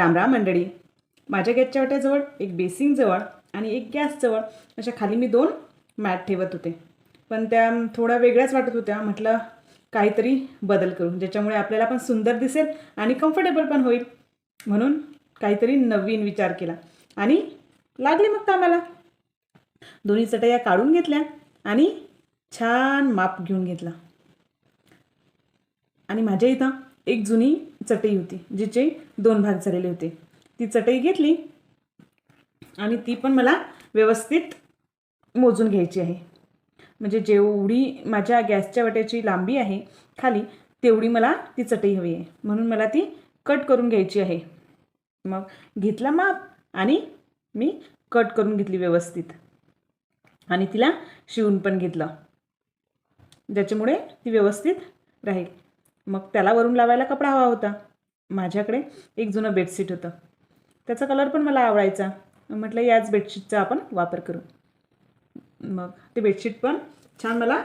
रामराम मंडळी. माझ्या गॅसच्या वाट्याजवळ एक बेसिंगजवळ आणि एक गॅसजवळ अशा खाली मी दोन मॅट ठेवत होते. पण त्या थोड्या वेगळ्याच वाटत होत्या. म्हटलं काहीतरी बदल करू ज्याच्यामुळे आपल्याला पण सुंदर दिसेल आणि कम्फर्टेबल पण होईल. म्हणून काहीतरी नवीन विचार केला आणि लागले मग कामाला. दोन्ही चटया काढून घेतल्या आणि छान माप घेऊन घेतला. आणि माझ्या इथं एक जुनी चटई होती जिचे दोन भाग झालेले होते. ती चटई घेतली आणि ती पण मला व्यवस्थित मोजून घ्यायची आहे. म्हणजे जेवढी माझ्या गॅसच्या वाट्याची लांबी आहे खाली तेवढी मला ती चटई हवी आहे. म्हणून मला ती कट करून घ्यायची आहे. मग घेतला माप आणि मी कट करून घेतली व्यवस्थित. आणि तिला शिवून पण घेतलं. ज्याच्यामुळे ती व्यवस्थित राहील. मग त्याला वरून लावायला कपडा हवा होता. माझ्याकडे एक जुनं बेडशीट होतं. त्याचा कलर पण मला आवडायचा. म्हटलं याच बेडशीटचा आपण वापर करू. मग ते बेडशीट पण छान मला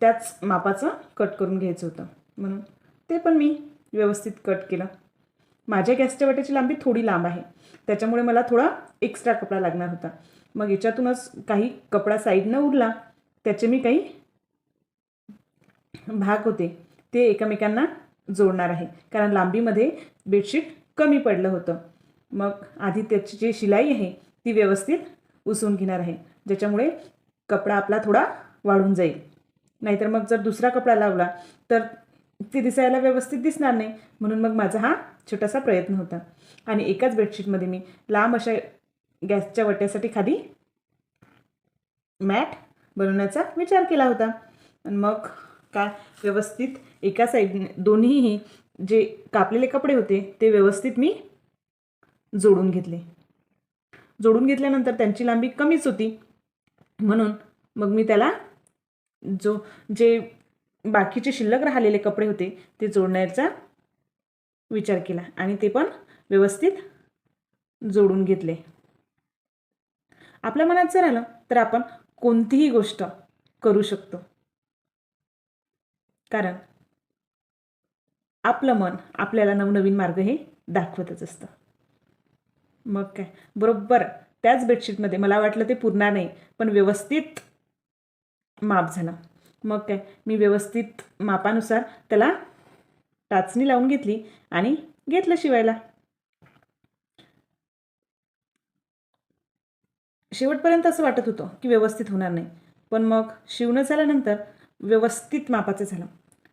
त्याच मापाचं कट करून घ्यायचं होतं. म्हणून ते पण मी व्यवस्थित कट केलं. माझ्या गॅसच्या वाट्याची लांबी थोडी लांब आहे. त्याच्यामुळे मला थोडा एक्स्ट्रा कपडा लागणार होता. मग याच्यातूनच काही कपडा साईडनं उरला त्याचे मी काही भाग होते ते एकमेकांना जोडणार आहे. कारण लांबीमध्ये बेडशीट कमी पडलं होतं. मग आधी त्याची जी शिलाई आहे ती व्यवस्थित उसून घेणार आहे. ज्याच्यामुळे कपडा आपला थोडा वाढून जाईल. नाहीतर मग जर दुसरा कपडा लावला तर ते दिसायला व्यवस्थित दिसणार नाही. म्हणून मग माझा हा छोटासा प्रयत्न होता. आणि एकाच बेडशीटमध्ये मी लांब अशा गॅसच्या वट्यासाठी खाली मॅट बनवण्याचा विचार केला होता. आणि मग काय व्यवस्थित एका साईडने दोन्हीही जे कापलेले कपडे होते ते व्यवस्थित मी जोडून घेतले. जोडून घेतल्यानंतर त्यांची लांबी कमीच होती. म्हणून मग मी त्याला जो जे बाकीचे शिल्लक राहिलेले कपडे होते ते जोडण्याचा विचार केला आणि ते पण व्यवस्थित जोडून घेतले. आपल्या मनात जर आलं तर आपण कोणतीही गोष्ट करू शकतो. कारण आपलं मन आपल्याला नवनवीन मार्ग हे दाखवतच असतं. मग काय? बरोबर. त्याच बेडशीटमध्ये मला वाटलं ते पुरणार नाही पण व्यवस्थित माप झालं. मग काय? मी व्यवस्थित मापानुसार त्याला टाचणी लावून घेतली आणि घेतलं शिवायला. शेवटपर्यंत असं वाटत होतं की व्यवस्थित होणार नाही. पण मग शिवणं झाल्यानंतर व्यवस्थित मापाचं झालं.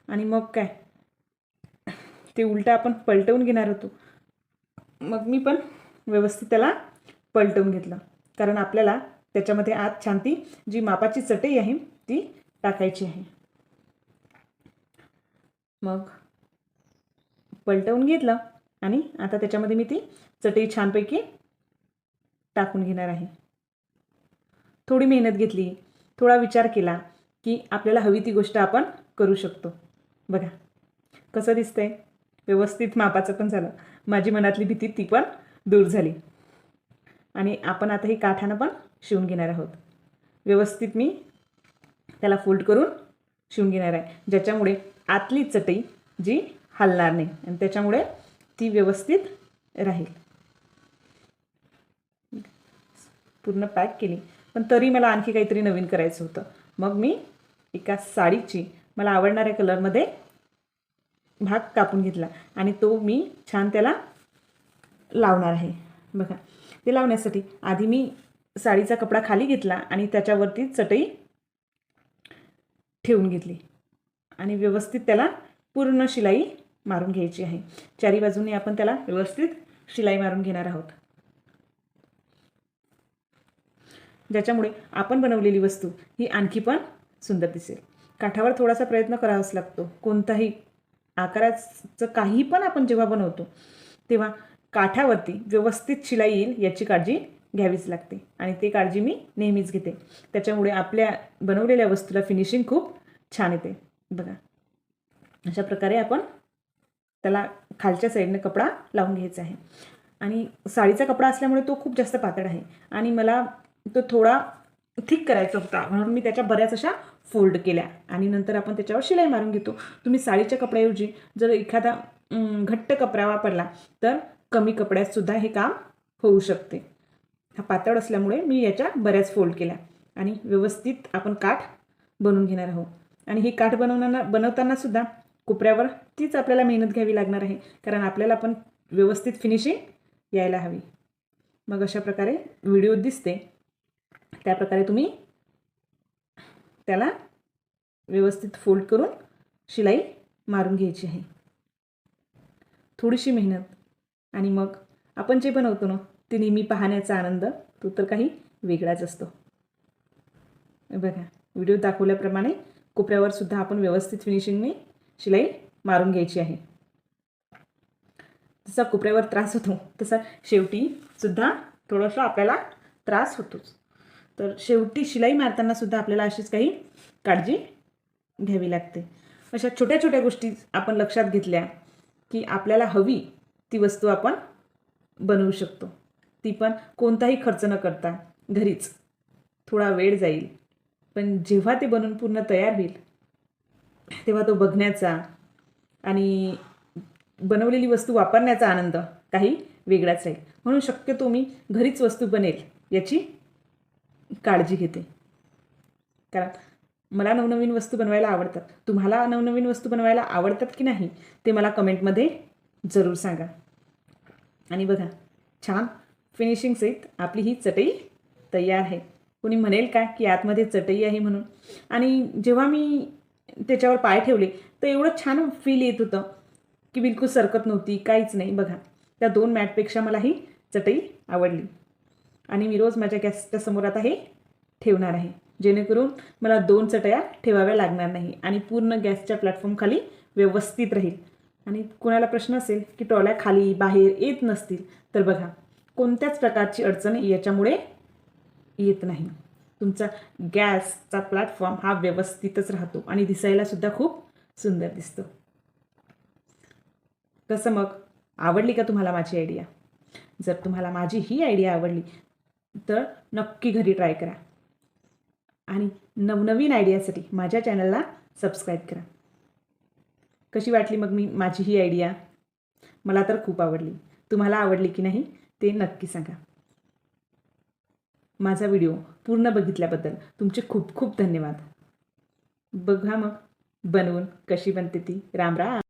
आणि मग काय? ते उलटं आपण पलटवून घेणार होतो. मग मी पण व्यवस्थित त्याला पलटवून घेतलं. कारण आपल्याला त्याच्यामध्ये आत छान ती जी मापाची चटई आहे ती टाकायची आहे. मग पलटवून घेतलं आणि आता त्याच्यामध्ये मी ती चटई छानपैकी टाकून घेणार आहे. थोडी मेहनत घेतली थोडा विचार केला की आपल्याला हवी ती गोष्ट आपण करू शकतो. बघा कसं दिसतंय? व्यवस्थित मापाचं पण झालं. माझी मनातली भीती ती पण दूर झाली. आणि आपण आता ही काठानं पण शिवून घेणार आहोत. व्यवस्थित मी त्याला फोल्ड करून शिवून घेणार आहे. ज्याच्यामुळे आतली चटई जी हलणार नाही आणि त्याच्यामुळे ती व्यवस्थित राहील. पूर्ण पॅक केली. पण तरी मला आणखी काहीतरी नवीन करायचं होतं. मग मी एका साडीची मला आवडणाऱ्या कलरमध्ये भाग कापून घेतला. आणि तो मी छान त्याला लावणार आहे. बघा ते लावण्यासाठी आधी मी साडीचा कपडा खाली घेतला आणि त्याच्यावरती चटई ठेवून घेतली. आणि व्यवस्थित त्याला पूर्ण शिलाई मारून घ्यायची आहे. चारी बाजूने आपण त्याला व्यवस्थित शिलाई मारून घेणार आहोत. ज्याच्यामुळे आपण बनवलेली वस्तू ही आणखी पण सुंदर दिसेल. काठावर थोडासा प्रयत्न करावाच लागतो. कोणताही आकाराचं काही पण आपण जेव्हा बनवतो तेव्हा काठावरती व्यवस्थित शिलाई येईल याची काळजी घ्यावीच लागते. आणि ती काळजी मी नेहमीच घेते. त्याच्यामुळे आपल्या बनवलेल्या वस्तूला फिनिशिंग खूप छान येते. बघा. अशा प्रकारे आपण त्याला खालच्या साईडने कपडा लावून घ्यायचा आहे. आणि साडीचा कपडा असल्यामुळे तो खूप जास्त पातळ आहे. आणि मला तो थोडा थिक करायचा होता. म्हणून मी त्याच्या बऱ्याच अशा फोल्ड केल्या आणि नंतर आपण त्याच्यावर शिलाई मारून घेतो. तुम्ही साडीच्या कपड्याऐवजी जर एखादा घट्ट कपडा वापरला तर कमी कपड्यात सुद्धा हे काम होऊ शकते. हा पातळ असल्यामुळे मी याच्या बऱ्याच फोल्ड केल्या आणि व्यवस्थित आपण काठ बनवून घेणार आहोत. आणि ही काठ बनवताना बनवताना सुद्धा कोपऱ्यावर तीच आपल्याला मेहनत घ्यावी लागणार आहे कारण आपल्याला पण व्यवस्थित फिनिशिंग यायला हवी. मग अशा प्रकारे व्हिडिओ दिसते. त्याप्रकारे तुम्ही त्याला व्यवस्थित फोल्ड करून शिलाई मारून घ्यायची आहे. थोडीशी मेहनत आणि मग आपण जे बनवतो ना ते नेहमी पाहण्याचा आनंद तो तर काही वेगळाच असतो. बघा व्हिडिओ दाखवल्याप्रमाणे कोपऱ्यावर सुद्धा आपण व्यवस्थित फिनिशिंगने शिलाई मारून घ्यायची आहे. जसा कोपऱ्यावर त्रास होतो तसा शेवटी सुद्धा आपल्याला त्रास होतोच. तर शेवटी शिलाई मारताना सुद्धा आपल्याला अशीच काही काळजी घ्यावी लागते. अशा छोट्या छोट्या गोष्टी आपण लक्षात घेतल्या की आपल्याला हवी ती वस्तू आपण बनवू शकतो. ती पण कोणताही खर्च न करता घरीच. थोडा वेळ जाईल. पण जेव्हा ते बनवून पूर्ण तयार होईल तेव्हा तो बघण्याचा आणि बनवलेली वस्तू वापरण्याचा आनंद काही वेगळाच आहे म्हणून शक्यतो मी घरीच वस्तू बनेल याची काळजी घेते. कारण मला नवनवीन वस्तू बनवायला आवडतात. तुम्हाला नवनवीन वस्तू बनवायला आवडतात की नाही ते मला कमेंटमध्ये जरूर सांगा. आणि बघा छान फिनिशिंग सहित आपली ही चटई तयार आहे. कोणी म्हणेल का की आतमध्ये चटई आहे म्हणून? आणि जेव्हा मी त्याच्यावर पाय ठेवले तर एवढं छान फील येत होतं की बिलकुल सरकत नव्हती काहीच नाही. बघा त्या दोन मॅटपेक्षा मला ही चटई आवडली. आणि मी रोज माझ्या गॅसच्या समोर आता हे ठेवणार आहे. जेणेकरून मला दोन चटया ठेवाव्या लागणार नाही आणि पूर्ण गॅसच्या प्लॅटफॉर्मखाली व्यवस्थित राहील. आणि कोणाला प्रश्न असेल की टॉल्या खाली बाहेर येत नसतील तर बघा कोणत्याच प्रकारची अडचण याच्यामुळे येत नाही. तुमचा गॅसचा प्लॅटफॉर्म हा व्यवस्थितच राहतो आणि दिसायलासुद्धा खूप सुंदर दिसतो. कसं मग आवडली का तुम्हाला माझी आयडिया जर तुम्हाला माझी ही आयडिया आवडली तर नक्की घरी ट्राय करा. आणि नवनवीन आयडियासाठी माझ्या चॅनलला सबस्क्राईब करा. कशी वाटली मग मी माझी ही आयडिया मला तर खूप आवडली. तुम्हाला आवडली की नाही ते नक्की सांगा. माझा व्हिडिओ पूर्ण बघितल्याबद्दल तुमचे खूप खूप धन्यवाद. बघा मग बनवून कशी बनते ती. राम राम.